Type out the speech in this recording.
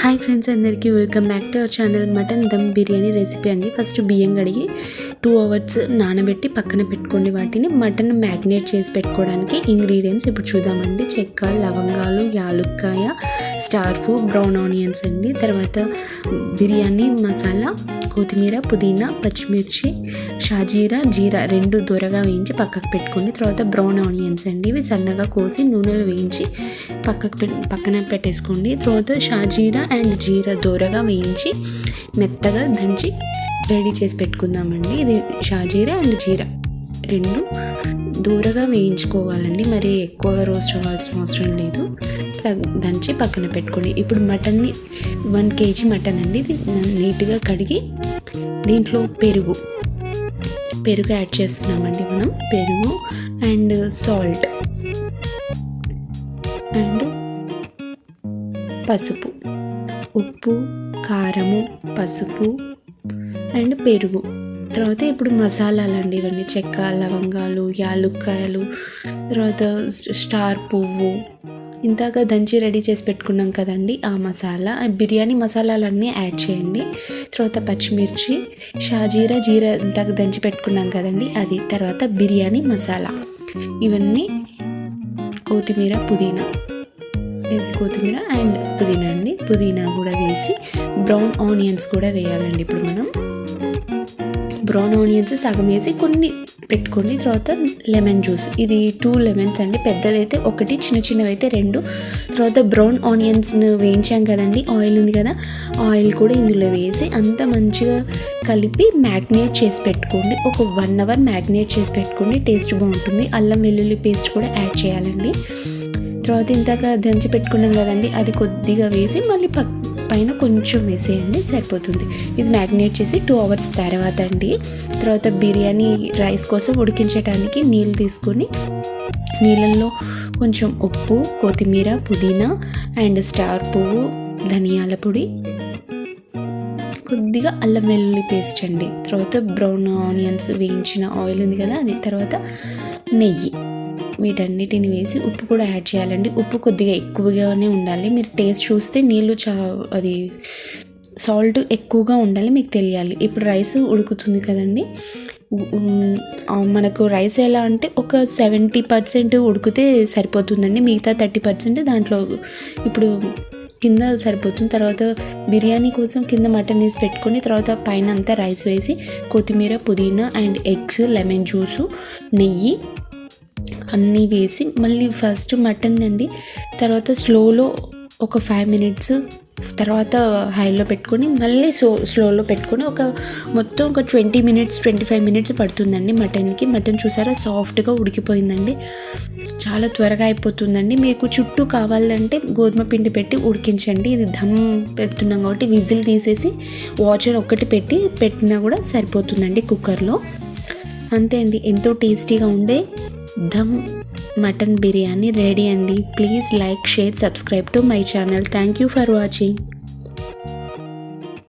Hi friends అందరికీ welcome back to our channel mutton dum biryani recipe అండి. First బియ్యం కడిగి టూ అవర్స్ నానబెట్టి పక్కన పెట్టుకోండి. వాటిని మటన్ మ్యాగ్నేట్ చేసి పెట్టుకోవడానికి ఇంగ్రీడియంట్స్ ఇప్పుడు చూద్దామండి. చెక్క లవంగాలు యాలుక్కాయ స్టార్ ఫుడ్ బ్రౌన్ ఆనియన్స్ అండి. తర్వాత బిర్యానీ మసాలా కొత్తిమీర పుదీనా పచ్చిమిర్చి షాజీరా జీరా రెండు దూరగా వేయించి పక్కకు పెట్టుకోండి. తర్వాత బ్రౌన్ ఆనియన్స్ అండి. ఇవి సన్నగా కోసి నూనెలో వేయించి పక్కకు పె పక్కన పెట్టేసుకోండి. తర్వాత షాజీరా అండ్ జీరా దూరగా వేయించి మెత్తగా దంచి రెడీ చేసి పెట్టుకుందామండి. ఇది షాజీరా అండ్ జీరా రెండు దూరగా వేయించుకోవాలండి. మరి ఎక్కువగా రోస్ట్ అవ్వాల్సిన అవసరం లేదు. దంచి పక్కన పెట్టుకోండి. ఇప్పుడు మటన్ని వన్ కేజీ మటన్ అండి. నీట్గా కడిగి దీంట్లో పెరుగు పెరుగు యాడ్ చేస్తున్నామండి మనం. పెరుగు అండ్ సాల్ట్ అండ్ పసుపు ఉప్పు కారము పసుపు అండ్ పెరుగు. తర్వాత ఇప్పుడు మసాలాలు అండి ఇవన్నీ. చెక్క లవంగాలు యాలుక్కాయలు తర్వాత స్టార్ పువ్వు ఇంతగా దంచి రెడీ చేసి పెట్టుకున్నాం కదండి ఆ మసాలా. బిర్యానీ మసాలాలన్నీ యాడ్ చేయండి. తర్వాత పచ్చిమిర్చి షాజీరా జీరా ఇందాక దంచి పెట్టుకున్నాం కదండి. అది తర్వాత బిర్యానీ మసాలా. ఇవన్నీ కొత్తిమీర పుదీనా. ఇది కొత్తిమీర అండ్ పుదీనా అండి. పుదీనా కూడా వేసి బ్రౌన్ ఆనియన్స్ కూడా వేయాలండి ఇప్పుడు మనం. బ్రౌన్ ఆనియన్స్ సగం వేసి కొన్ని పెట్టుకోండి తర్వాత లెమన్ జ్యూస్. ఇది టూ లెమన్స్ అండి. పెద్దదైతే ఒకటి చిన్న చిన్నవి అయితే రెండు. తర్వాత బ్రౌన్ ఆనియన్స్ను వేయించాం కదండి. ఆయిల్ ఉంది కదా ఆయిల్ కూడా ఇందులో వేసి అంత మంచిగా కలిపి మ్యాగ్నేట్ చేసి పెట్టుకోండి. ఒక వన్ అవర్ మ్యాగ్నేట్ చేసి పెట్టుకోండి. టేస్ట్ బాగుంటుంది. అల్లం వెల్లుల్లి పేస్ట్ కూడా యాడ్ చేయాలండి. తర్వాత ఇంతాక దంచి పెట్టుకున్నాం కదండి. అది కొద్దిగా వేసి మళ్ళీ పక్ పైన కొంచెం వేసేయండి సరిపోతుంది. ఇది మ్యాగ్నేట్ చేసి టూ అవర్స్ తర్వాత అండి. తర్వాత బిర్యానీ రైస్ కోసం ఉడికించడానికి నీళ్ళు తీసుకొని నీళ్ళల్లో కొంచెం ఉప్పు కొత్తిమీర పుదీనా అండ్ స్టార్ పువ్వు ధనియాల పొడి కొద్దిగా అల్లం వెల్లుల్లి పేస్ట్ అండి. తర్వాత బ్రౌన్ ఆనియన్స్ వేయించిన ఆయిల్ ఉంది కదా అది. తర్వాత నెయ్యి. వీటన్నిటిని వేసి ఉప్పు కూడా యాడ్ చేయాలండి. ఉప్పు కొద్దిగా ఎక్కువగానే ఉండాలి. మీరు టేస్ట్ చూస్తే నీళ్ళు చా అది సాల్ట్ ఎక్కువగా ఉండాలి మీకు తెలియాలి. ఇప్పుడు రైస్ ఉడుకుతుంది కదండి. మనకు రైస్ ఎలా అంటే ఒక సెవెంటీ పర్సెంట్ ఉడికితే సరిపోతుందండి. మిగతా థర్టీ పర్సెంట్ దాంట్లో ఇప్పుడు కింద సరిపోతుంది. తర్వాత బిర్యానీ కోసం కింద మటన్ వేసి పెట్టుకొని తర్వాత పైన అంతా రైస్ వేసి కొత్తిమీర పుదీనా అండ్ ఎగ్స్ లెమన్ జ్యూసు నెయ్యి అన్నీ వేసి మళ్ళీ ఫస్ట్ మటన్ అండి. తర్వాత స్లోలో ఒక ఫైవ్ మినిట్స్ తర్వాత హైలో పెట్టుకొని మళ్ళీ సో స్లోలో పెట్టుకొని ఒక మొత్తం ఒక twenty minutes twenty five minutes పడుతుందండి మటన్కి. మటన్ చూసారా సాఫ్ట్గా ఉడికిపోయిందండి. చాలా త్వరగా అయిపోతుందండి. మీకు చుట్టూ కావాలంటే గోధుమ పిండి పెట్టి ఉడికించండి. ఇది దమ్ పెడుతున్నాం కాబట్టి విజిల్ తీసేసి వాచర్ ఒక్కటి పెట్టి పెట్టినా కూడా సరిపోతుందండి కుక్కర్లో. అంతే అండి. ఎంతో టేస్టీగా ఉండే దమ్ మటన్ బిర్యానీ రెడీ అండి. Please like share subscribe to my channel. Thank you for watching.